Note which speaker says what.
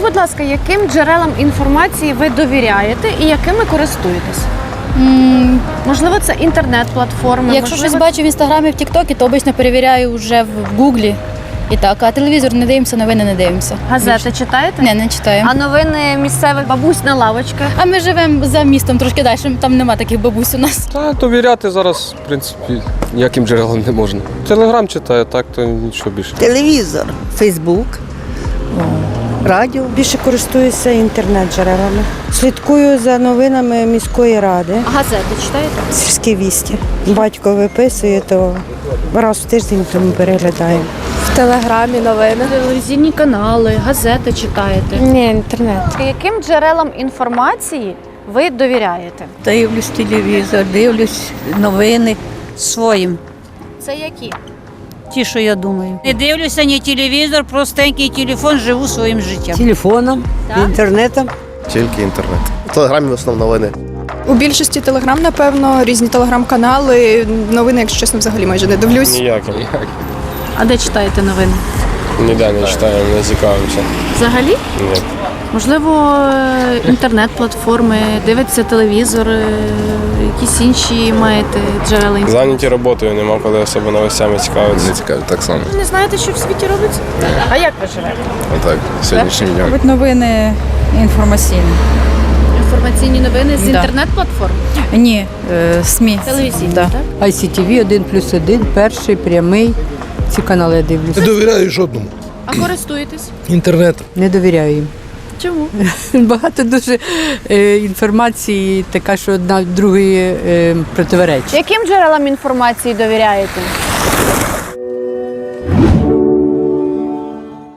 Speaker 1: будь ласка, яким джерелам інформації ви довіряєте і якими користуєтесь?
Speaker 2: М,
Speaker 1: Можливо, це інтернет-платформи.
Speaker 2: Якщо щось
Speaker 1: можливо,
Speaker 2: бачу в інстаграмі, в Тіктокі, то обично перевіряю вже в в Гуглі. І так, а телевізор не дивимося, новини не дивимося.
Speaker 1: газети читаєте?
Speaker 2: Не, не читаємо.
Speaker 1: А новини місцевих бабусь на лавочках.
Speaker 2: А ми живемо за містом трошки далі, там нема таких бабусь у нас.
Speaker 3: Та довіряти зараз, в принципі, ніяким джерелам не можна. Телеграм читаю, так то нічого більше.
Speaker 4: Телевізор, Фейсбук, радіо.
Speaker 5: Більше користуюся інтернет-джерелами. Слідкую за новинами міської ради.
Speaker 1: Газети читаєте?
Speaker 5: Сільські вісті. Батько виписує, то раз в тиждень тому переглядаємо.
Speaker 6: В телеграмі новини.
Speaker 1: Телевізійні канали, газети читаєте.
Speaker 6: Ні, інтернет.
Speaker 1: Яким джерелам інформації ви довіряєте?
Speaker 4: Дивлюсь телевізор, дивлюсь новини своїм.
Speaker 1: Це які?
Speaker 4: Ті, що я думаю.
Speaker 7: Не дивлюся ні телевізор, простенький телефон, живу своїм життям.
Speaker 4: Телефоном, інтернетом.
Speaker 8: Тільки інтернет. У телеграмі в основному новини.
Speaker 6: У більшості телеграм, напевно, різні телеграм-канали. Новини, якщо чесно, взагалі майже не дивлюсь.
Speaker 3: Ніяким.
Speaker 1: А де читаєте новини?
Speaker 3: Ніде не читаю, не цікавимося.
Speaker 1: Взагалі?
Speaker 3: Ні.
Speaker 1: Можливо, е, інтернет-платформи, дивитеся телевізор, е, якісь інші маєте джерела?
Speaker 3: Зайняті роботою, нема коли особо новостями цікавитися.
Speaker 8: Не цікаві, так само.
Speaker 1: Не знаєте, що в світі робиться? А як ви живете?
Speaker 8: Отак, сьогоднішнім днем.
Speaker 9: Новини інформаційні.
Speaker 1: Інформаційні новини з
Speaker 9: Да.
Speaker 1: інтернет-платформ?
Speaker 9: Ні, е, СМІ.
Speaker 1: Телевізійні,
Speaker 9: Да.
Speaker 1: так?
Speaker 9: ICTV 1 плюс 1, перший, прямий. Ці канали я дивлюся.
Speaker 10: Не довіряю жодному.
Speaker 1: А користуєтесь?
Speaker 10: Інтернет.
Speaker 9: Не довіряю їм.
Speaker 1: Чому?
Speaker 9: Багато дуже е, інформації, така, що одна другої е, противоречить.
Speaker 1: Яким джерелам інформації довіряєте?